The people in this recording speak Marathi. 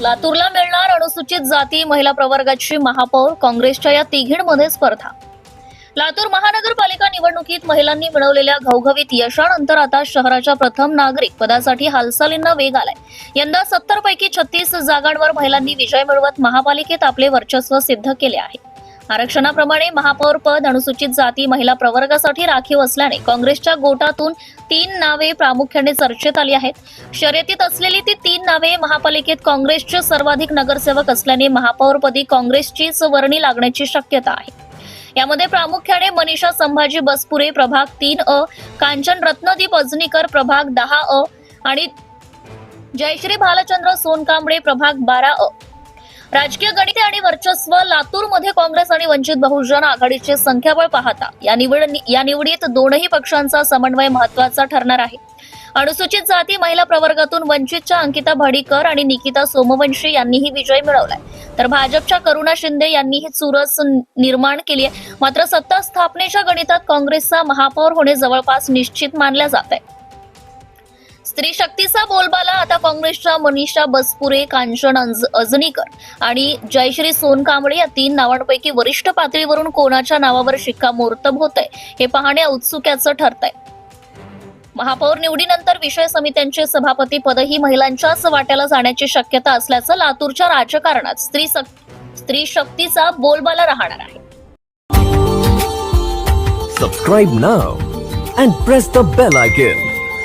लातूरला मिळणार अनुसूचित जाती महिला प्रवर्गाची महापौर काँग्रेसच्या या तिघींमध्ये स्पर्धा. लातूर महानगरपालिका निवडणुकीत महिलांनी मिळवलेल्या घवघवीत यशानंतर आता शहराच्या प्रथम नागरिक पदासाठी हालचालींना वेग आलाय. यंदा सत्तर पैकी छत्तीस जागांवर महिलांनी विजय मिळवत महापालिकेत आपले वर्चस्व सिद्ध केले आहे. आरक्षणाप्रमाणे महापौर पद अनुसूचित जाती महिला प्रवर्गासाठी राखीव असल्याने काँग्रेसच्या गोटातून तीन नावे प्रामुख्याने चर्चेत आली आहेत. शर्यतीत असलेली ती तीन नावे महापालिकेत काँग्रेसचे सर्वाधिक नगरसेवक असल्याने महापौरपदी काँग्रेसचीच वर्णी लागण्याची शक्यता आहे. यामध्ये प्रामुख्याने मनीषा संभाजी बसपुरे प्रभाग तीन अ कांचन रत्नदीप अजनीकर प्रभाग दहा अ आणि जयश्री भालचंद्र सोनकांबळे प्रभाग बारा अ. राजकीय गणिते आणि वर्चस्व लातूरमध्ये काँग्रेस आणि वंचित बहुजन आघाडीचे संख्याबळ पाहता. या निवड या निवडीत दोनही पक्षांचा समन्वय महत्त्वाचा ठरणार आहे. अनुसूचित जाती महिला प्रवर्गातून वंचितच्या अंकिता भाडीकर आणि निकिता सोमवंशी यांनीही विजय मिळवलाय. तर भाजपच्या करुणा शिंदे यांनीही चुरस निर्माण केली आहे. मात्र सत्ता स्थापनेच्या गणितात काँग्रेसचा महापौर होणे जवळपास निश्चित मानल्या जात आहे. स्त्री शक्तीचा बोलबाला आता काँग्रेसच्या मनीषा बसपुरे कांचन अजनीकर आणि जयश्री सोनकांबळे या तीन नावांपैकी वरिष्ठ पातळीवरून कोणाच्या नावावर शिक्कामोर्तब होत आहे हे पाहणे औत्सुक्याचं ठरत आहे महापौर निवडीनंतर विषय समित्यांचे सभापती पदही महिलांच्याच वाट्याला जाण्याची शक्यता असल्याचं लातूरच्या राजकारणात स्त्री स्त्री शक्तीचा बोलबाला राहणार आहे. Subscribe now and press the bell icon